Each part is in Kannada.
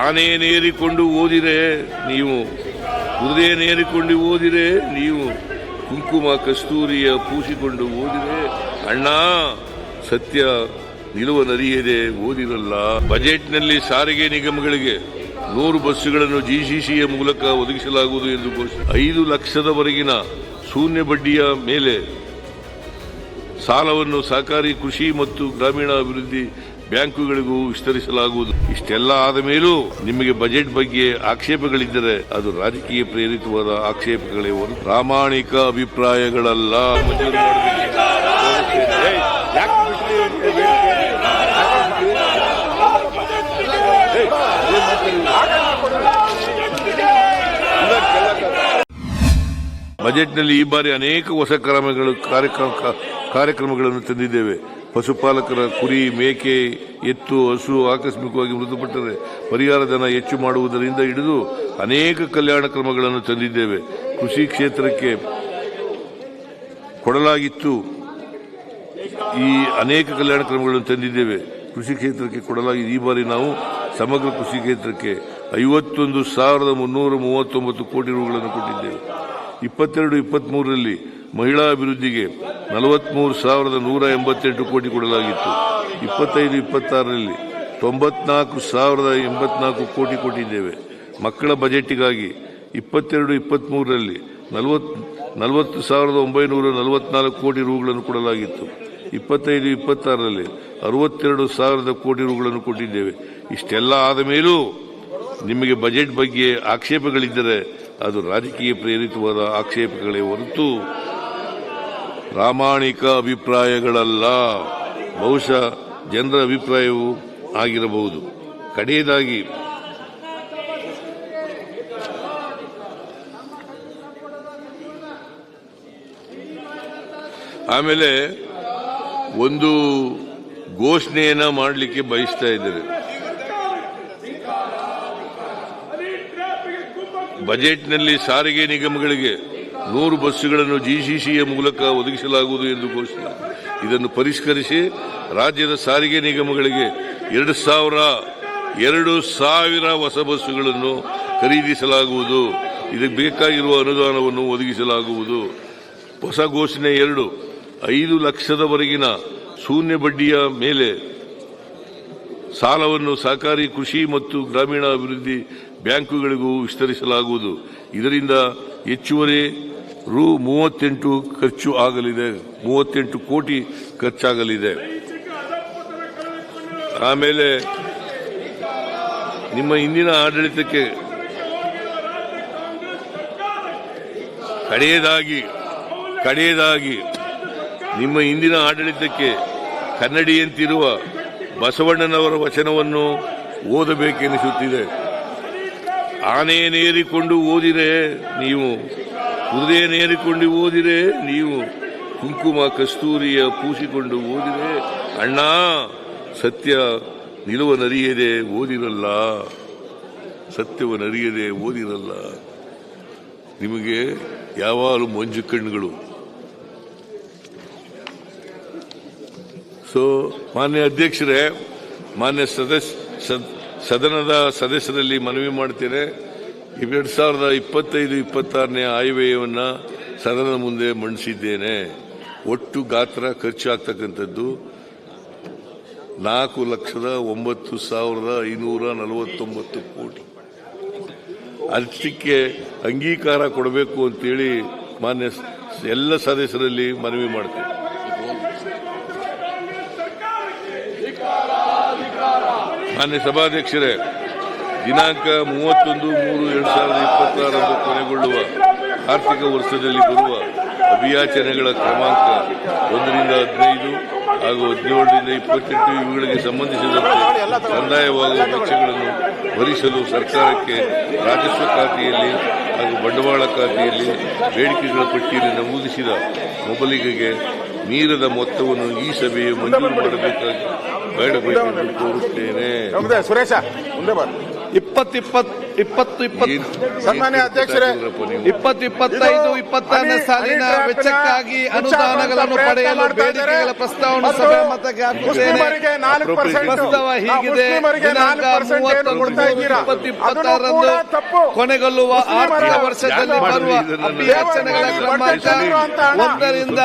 ಆನೆಯನ್ನೇರಿಕೊಂಡು ಓದಿರೆ ನೀವು ಕುದುರೆಯನ್ನೇರಿಕೊಂಡು ಓದಿರೆ ನೀವು, ಕುಂಕುಮ ಕಸ್ತೂರಿಯ ಪೂಸಿಕೊಂಡು ಓದಿರೆ. ಅಣ್ಣ, ಸತ್ಯ ನಿಲುವನರಿಯದೆ ಓದಿರಲ್ಲ. ಬಜೆಟ್ನಲ್ಲಿ ಸಾರಿಗೆ ನಿಗಮಗಳಿಗೆ ನೂರು ಬಸ್ಸುಗಳನ್ನು ಜಿಸಿಸಿಯ ಮೂಲಕ ಒದಗಿಸಲಾಗುವುದು ಎಂದು ಘೋಷಿಸಿ, ಐದು ಲಕ್ಷದವರೆಗಿನ ಶೂನ್ಯ ಬಡ್ಡಿಯ ಮೇಲೆ ಸಾಲವನ್ನು ಸಹಕಾರಿ ಕೃಷಿ ಮತ್ತು ಗ್ರಾಮೀಣಾಭಿವೃದ್ಧಿ ಬ್ಯಾಂಕುಗಳಿಗೂ ವಿಸ್ತರಿಸಲಾಗುವುದು ಇಷ್ಟೆಲ್ಲ ಆದ ಮೇಲೂ ನಿಮಗೆ ಬಜೆಟ್ ಬಗ್ಗೆ ಆಕ್ಷೇಪಗಳಿದ್ದರೆ ಅದು ರಾಜಕೀಯ ಪ್ರೇರಿತವಾದ ಆಕ್ಷೇಪಗಳೇ ಒಂದು ಪ್ರಾಮಾಣಿಕ ಅಭಿಪ್ರಾಯಗಳಲ್ಲ? ಬಜೆಟ್ನಲ್ಲಿ ಈ ಬಾರಿ ಅನೇಕ ಹೊಸ ಕ್ರಮಗಳು ಕಾರ್ಯಕ್ರಮ ಕಾರ್ಯಕ್ರಮಗಳನ್ನು ತಂದಿದ್ದೇವೆ ಪಶುಪಾಲಕರ ಕುರಿ ಮೇಕೆ ಎತ್ತು ಹಸು ಆಕಸ್ಮಿಕವಾಗಿ ಮೃತಪಟ್ಟರೆ ಪರಿಹಾರ ಧನ ಹೆಚ್ಚು ಮಾಡುವುದರಿಂದ ಹಿಡಿದು ಅನೇಕ ಕಲ್ಯಾಣ ಕ್ರಮಗಳನ್ನು ತಂದಿದ್ದೇವೆ. ಕೃಷಿ ಕ್ಷೇತ್ರಕ್ಕೆ ಕೊಡಲಾಗಿತ್ತು. ಈ ಅನೇಕ ಕಲ್ಯಾಣ ಕ್ರಮಗಳನ್ನು ತಂದಿದ್ದೇವೆ. ಕೃಷಿ ಕ್ಷೇತ್ರಕ್ಕೆ ಕೊಡಲಾಗಿದೆ ಈ ಬಾರಿ ನಾವು ಸಮಗ್ರ ಕೃಷಿ ಕ್ಷೇತ್ರಕ್ಕೆ ಐವತ್ತೊಂದು ಸಾವಿರದ ಮುನ್ನೂರ ಮೂವತ್ತೊಂಬತ್ತು ಕೋಟಿ ರೂಗಳನ್ನು ಕೊಟ್ಟಿದ್ದೇವೆ. ಇಪ್ಪತ್ತೆರಡು, ಇಪ್ಪತ್ಮೂರರಲ್ಲಿ ಮಹಿಳಾ ಅಭಿವೃದ್ಧಿಗೆ ನಲವತ್ಮೂರು ಸಾವಿರದ ನೂರ ಎಂಬತ್ತೆಂಟು ಕೋಟಿ ಕೊಡಲಾಗಿತ್ತು. ಇಪ್ಪತ್ತೈದು, ಇಪ್ಪತ್ತಾರರಲ್ಲಿ ತೊಂಬತ್ನಾಲ್ಕು ಸಾವಿರದ ಎಂಬತ್ನಾಲ್ಕು ಕೋಟಿ ಕೊಟ್ಟಿದ್ದೇವೆ. ಮಕ್ಕಳ ಬಜೆಟ್ಗಾಗಿ ಇಪ್ಪತ್ತೆರಡು ಇಪ್ಪತ್ತ್ಮೂರರಲ್ಲಿ ನಲವತ್ ನಲವತ್ತು ಸಾವಿರದ ಒಂಬೈನೂರ ನಲವತ್ನಾಲ್ಕು ಕೋಟಿ ರೂಗಳನ್ನು ಕೊಡಲಾಗಿತ್ತು. ಇಪ್ಪತ್ತೈದು, ಇಪ್ಪತ್ತಾರರಲ್ಲಿ ಅರವತ್ತೆರಡು ಸಾವಿರದ ಕೋಟಿ ರೂಗಳನ್ನು ಕೊಟ್ಟಿದ್ದೇವೆ. ಇಷ್ಟೆಲ್ಲ ಆದ ಮೇಲೂ ನಿಮಗೆ ಬಜೆಟ್ ಬಗ್ಗೆ ಆಕ್ಷೇಪಗಳಿದ್ದರೆ ಅದು ರಾಜಕೀಯ ಪ್ರೇರಿತವಾದ ಆಕ್ಷೇಪಗಳೇ ಹೊರತು ಪ್ರಾಮಾಣಿಕ ಅಭಿಪ್ರಾಯಗಳಲ್ಲ. ಬಹುಶಃ ಜನರ ಅಭಿಪ್ರಾಯವೂ ಆಗಿರಬಹುದು. ಕಡೆಯದಾಗಿ. ಆಮೇಲೆ ಒಂದು ಘೋಷಣೆಯನ್ನ ಮಾಡಲಿಕ್ಕೆ ಬಯಸ್ತಾ ಇದ್ದಾರೆ ಬಜೆಟ್ನಲ್ಲಿ ಸಾರಿಗೆ ನಿಗಮಗಳಿಗೆ ನೂರು ಬಸ್ಸುಗಳನ್ನು ಜಿಸಿಸಿಯ ಮೂಲಕ ಒದಗಿಸಲಾಗುವುದು ಎಂದು ಘೋಷಿಸಿದರು. ಇದನ್ನು ಪರಿಷ್ಕರಿಸಿ ರಾಜ್ಯದ ಸಾರಿಗೆ ನಿಗಮಗಳಿಗೆ ಎರಡು ಸಾವಿರ ಎರಡು ಸಾವಿರ ಹೊಸ ಬಸ್ಸುಗಳನ್ನು ಖರೀದಿಸಲಾಗುವುದು. ಇದಕ್ಕೆ ಬೇಕಾಗಿರುವ ಅನುದಾನವನ್ನು ಒದಗಿಸಲಾಗುವುದು. ಹೊಸ ಘೋಷಣೆ ಎರಡು. ಐದು ಲಕ್ಷದವರೆಗಿನ ಶೂನ್ಯ ಬಡ್ಡಿಯ ಮೇಲೆ ಸಾಲವನ್ನು ಸಹಕಾರಿ ಕೃಷಿ ಮತ್ತು ಗ್ರಾಮೀಣಾಭಿವೃದ್ಧಿ ಬ್ಯಾಂಕುಗಳಿಗೂ ವಿಸ್ತರಿಸಲಾಗುವುದು. ಇದರಿಂದ ಹೆಚ್ಚುವರಿ ರು ಮೂವತ್ತೆಂಟು ಖರ್ಚು ಆಗಲಿದೆ. ಮೂವತ್ತೆಂಟು ಕೋಟಿ ಖರ್ಚಾಗಲಿದೆ. ಆಮೇಲೆ ನಿಮ್ಮ ಹಿಂದಿನ ಆಡಳಿತಕ್ಕೆ ಕಡೆಯದಾಗಿ ಕಡೆಯದಾಗಿ ನಿಮ್ಮ ಹಿಂದಿನ ಆಡಳಿತಕ್ಕೆ ಕನ್ನಡಿಯಂತಿರುವ ಬಸವಣ್ಣನವರ ವಚನವನ್ನು ಓದಬೇಕೆನಿಸುತ್ತಿದೆ. ಆನೆಯನ್ನೇರಿಕೊಂಡು ಓದಿರೆ ನೀವು ಕುದುರೆಯನ್ನೇರಿಕೊಂಡು ಓದಿರೆ ನೀವು, ಕುಂಕುಮ ಕಸ್ತೂರಿಯ ಪೂಸಿಕೊಂಡು ಓದಿರೆ, ಅಣ್ಣ, ಸತ್ಯ ನಿಲುವನರಿಯದೆ ಓದಿರಲ್ಲ ಸತ್ಯವ ನರಿಯದೆ ಓದಿರಲ್ಲ. ನಿಮಗೆ ಯಾವಾಗಲೂ ಮಂಜು ಕಣ್ಣುಗಳು. ಸೊ ಮಾನ್ಯ ಅಧ್ಯಕ್ಷರೇ, ಮಾನ್ಯ ಸದಸ್ಯ ಸದ್- ಸದನದ ಸದಸ್ಯರಲ್ಲಿ ಮನವಿ ಮಾಡ್ತೇನೆ. ಎರಡ್ ಸಾವಿರದ ಇಪ್ಪತ್ತೈದು, ಇಪ್ಪತ್ತಾರನೇ ಆಯವ್ಯಯವನ್ನ ಸದನದ ಮುಂದೆ ಮಂಡಿಸಿದ್ದೇನೆ. ಒಟ್ಟು ಗಾತ್ರ ಖರ್ಚಾಗ್ತಕ್ಕಂಥದ್ದು ನಾಲ್ಕು ಲಕ್ಷದ ಒಂಬತ್ತು ಸಾವಿರದ ಐನೂರ ನಲವತ್ತೊಂಬತ್ತು ಕೋಟಿ. ಅದಕ್ಕೆ ಅಂಗೀಕಾರ ಕೊಡಬೇಕು ಅಂತೇಳಿ ಮಾನ್ಯ ಎಲ್ಲ ಸದಸ್ಯರಲ್ಲಿ ಮನವಿ ಮಾಡ್ತೇನೆ. ಮಾನ್ಯ ಸಭಾಧ್ಯಕ್ಷರೇ, ದಿನಾಂಕ ಮೂವತ್ತೊಂದು ಮೂರು ಎರಡು ಸಾವಿರದ ಇಪ್ಪತ್ತಾರರಂದು ಕೊನೆಗೊಳ್ಳುವ ಆರ್ಥಿಕ ವರ್ಷದಲ್ಲಿ ಬರುವ ಅಭಿಯಾಚನೆಗಳ ಕ್ರಮಾಂಕ ಒಂದರಿಂದ ಹದಿನೈದು ಹಾಗೂ ಹದಿನೇಳರಿಂದ ಇಪ್ಪತ್ತೆಂಟು ಇವುಗಳಿಗೆ ಸಂಬಂಧಿಸಿದಂತೆ ಕಂದಾಯವಾಗುವ ವೆಚ್ಚಗಳನ್ನು ಭರಿಸಲು ಸರ್ಕಾರಕ್ಕೆ ರಾಜಸ್ವ ಖಾತೆಯಲ್ಲಿ ಹಾಗೂ ಬಂಡವಾಳ ಖಾತೆಯಲ್ಲಿ ಬೇಡಿಕೆಗಳ ಪಟ್ಟಿಯಲ್ಲಿ ನಮೂದಿಸಿದ ಮೊಬಲಿಗೆಗೆ ಮೀರದ ಮೊತ್ತವನ್ನು ಈ ಸಭೆಯು ಮಂಜೂರು ಮಾಡಬೇಕಾಗಿ ಬೇಡಬೇಕೆಂದು ಕೋರುತ್ತೇನೆ ಮುಂದೆ ಸುರೇಶ ಮುಂದೆ ಇಪ್ಪತ್ತಿಪ್ಪತ್ತು ಇಪ್ಪತ್ತಿಪ್ಪತ್ ಇಪ್ಪತ್ತು ಸನ್ಮಾನ್ಯ ಅಧ್ಯಕ್ಷರೇ, ಇಪ್ಪತ್ತು ಇಪ್ಪತ್ತೈದು ಇಪ್ಪತ್ತಾರನೇ ಸಾಲಿನ ವೆಚ್ಚಕ್ಕಾಗಿ ಅನುದಾನಗಳನ್ನು ಪಡೆಯಲು ಬೇಡಿಕೆಗಳ ಪ್ರಸ್ತಾವನೆ ಸಭೆ ಮತಕ್ಕೆ ಪ್ರಸ್ತಾವ ಹೀಗಿದೆ. ದಿನಾಂಕ ಮೂವತ್ತೊಂದು ಇಪ್ಪತ್ತು ಇಪ್ಪತ್ತಾರರಂದು ಕೊನೆಗೊಳ್ಳುವ ಆರ್ಥಿಕ ವರ್ಷದಲ್ಲಿ ಬರುವ? ಅಭಿಯಾಚನೆಗಳ ಕ್ರಮಾಂಕ. ಒಂದರಿಂದ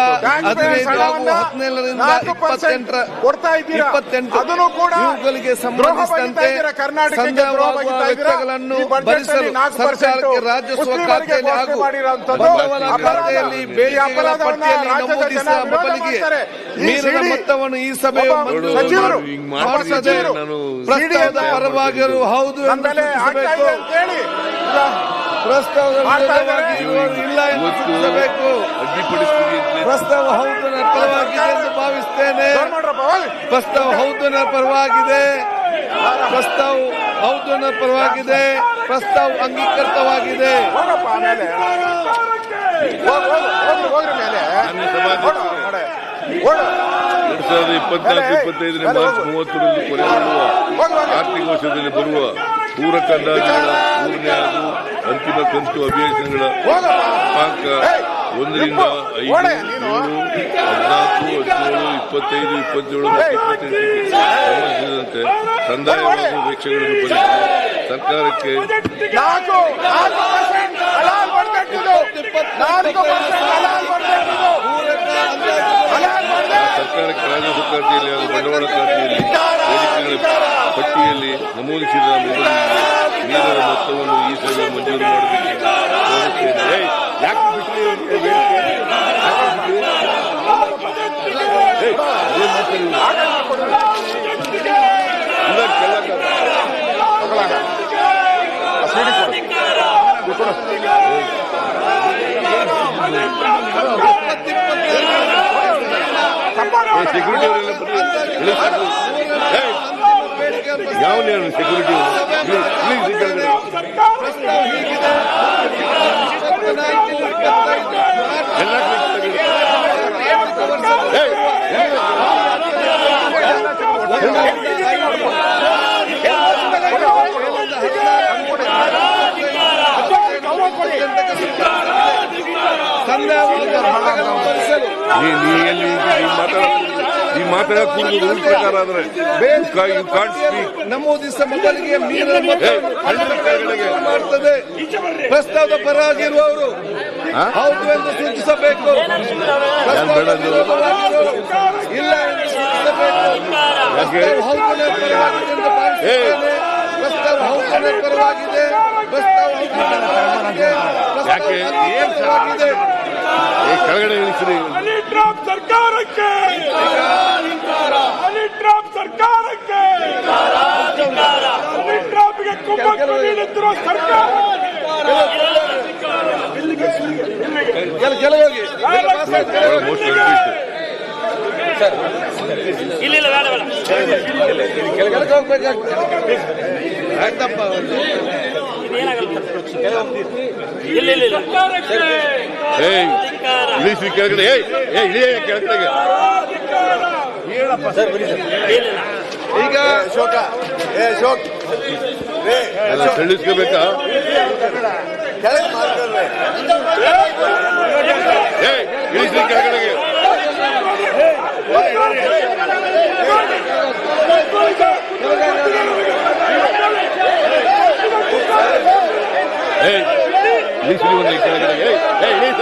ಹದಿನೈದು ಹಾಗೂ ಹದಿನೇಳರಿಂದ ನಾಲ್ಕು ಇಪ್ಪತ್ತೆಂಟರ ಪರ್ಸೆಂಟ್ ಕೊಡ್ತಾ ಇದ್ದೀರಾ? ಇಪ್ಪತ್ತೆಂಟು ಅದನ್ನು ಕೂಡ ಇವುಗಳಿಗೆ ಸಂಬಂಧಿಸಿದಂತೆ ಇದ್ದೀರಾ? ವೆಚ್ಚಗಳನ್ನು ಭರಿಸಲು ಸರ್ಕಾರಕ್ಕೆ ರಾಜಸ್ವ ಖಾತೆಯಲ್ಲಿ ಹಾಗೂ ಬಂಡವಾಳ ಖಾತೆಯಲ್ಲಿ ಈ ಬೇಡಿಕೆಗಳ ಪಟ್ಟಿಯಲ್ಲಿ ನಮೂದಿಸಿದ ಬದಲಿಗೆ ಸಿಡಿ ಮೊತ್ತವನ್ನು ಈ ಸಭೆಯು ಮಾಡಿಸದೆ ಪ್ರಸ್ತಾವದ ಪರವಾಗಿರು ಹೌದು ಎಂದು ಇಲ್ಲ. ಪ್ರಸ್ತಾವದ ಮಾಡ್ತಾ ವಿರೋಧವಾಗಿ ಇದ್ದಾರೆ. ಇಲ್ಲ ಎಂದು ಪ್ರಸ್ತಾವ ಹೌದು ಪರವಾಗಿದೆ ಎಂದು ಭಾವಿಸ್ತೇನೆ. ಪ್ರಸ್ತಾವ ಪರವಾಗಿದೆ. ಪ್ರಸ್ತಾವ ಅನ್ನೋ ಪರವಾಗಿದೆ ಪ್ರಸ್ತಾವ ಅಂಗೀಕೃತವಾಗಿದೆ. ಎರಡ್ ಸಾವಿರದ ಇಪ್ಪತ್ನಾಲ್ಕು ಇಪ್ಪತ್ತೈದನೇ ಮಾರ್ಚ್ ಮೂವತ್ತರಂದು ಕೊನೆಗೊಳ್ಳುವ ಆರ್ಥಿಕ ವರ್ಷದಲ್ಲಿ ಬರುವ ಪೂರಕ ಅಂದಾಜುಗಳ ಮೂರನೇ ಹಾಗೂ ಅಂತಿಮ ಕಂತು ಏಯ್, ಒಂದರಿಂದ. ಐದು. ಹದಿನಾಲ್ಕು ಹದಿನೇಳು ಇಪ್ಪತ್ತೈದು ಇಪ್ಪತ್ತೇಳು ಮತ್ತು ಇಪ್ಪತ್ತೆಂಟಕ್ಕೆ ಸಂಬಂಧಿಸಿದಂತೆ ಕಂದಾಯ ಅಪೇಕ್ಷೆಗಳನ್ನು ಭರಿಸಲು ಸರ್ಕಾರಕ್ಕೆ ಸರ್ಕಾರಕ್ಕೆ ರಾಜ್ಯ ಸರ್ಕಾರದಲ್ಲಿ ಹಾಗೂ ಬಂಡವಾಳ ಪಟ್ಟಿಯಲ್ಲಿ ನಮೂದಿಸಿದ ಮೊದಲಿಗೆ ನೀರಿನ ಮೊತ್ತವನ್ನು ಈ ಸಭೆ ಮಂಜೂರು ಮಾಡಬೇಕೆಂದು ಕೋರುತ್ತೇನೆ. ಏಯ್, ಯಾಕೆ. ಏ, ಸೆಕ್ಯೂರಿಟಿ ಅವರೆಲ್ಲ ಯಾವ ಸೆಕ್ಯೂರಿಟಿ ಕೆಳಗಡೆ ಪ್ರಸ್ತಾವ ಮಾತಾಡೋದು ರೂಲ್ ಪ್ರಕಾರ ಆದ್ರೆ ಯು ಕಾಂಟ್ ಸ್ಪೀಕ್ ನಮೂದಿಸ ಮೊದಲಿಗೆ ಹಳ್ಳಿ ಮಾಡ್ತದೆ. ಪ್ರಸ್ತಾವದ ಪರವಾಗಿರುವವರು. ಹಾ? ಹೌದು ಎಂದು ಸೂಚಿಸಬೇಕು. ಇಲ್ಲ ಎಂದು ಸೂಚಿಸಬೇಕು. ಪ್ರಸ್ತಾವ ಪರವಾಗಿದೆ ಪ್ರಸ್ತಾವ ಯಾಕೆ? ಏನ್ ಕೆಳಗಡೆ ಇಳಿಸ್ರಿ ಸರ್ಕಾರಕ್ಕೆ. ನೀಡುತ್ತಿರುವ ಸರ್ಕಾರ ಕೆಲ ಕೆಲವೋಗಿ ಇಲ್ಲ ಇಲ್ಲ ಏಯ್ ಏಯ್ ಇಳಿಯ ಕೆಳಗಡೆಗೆ ಈಗ ಅಶೋಕ ಏ ಶೋಕ ಏ ಎಲ್ಲ ಏಯ್ ಇಳಿಸ್ರಿ ಕೆಳಗಡೆಗೆ. ಏಯ್ ಇಳಿಸ್ರಿ ಒಂದು ಕೆಳಗಡೆಗೆ. ಇಳಿಸ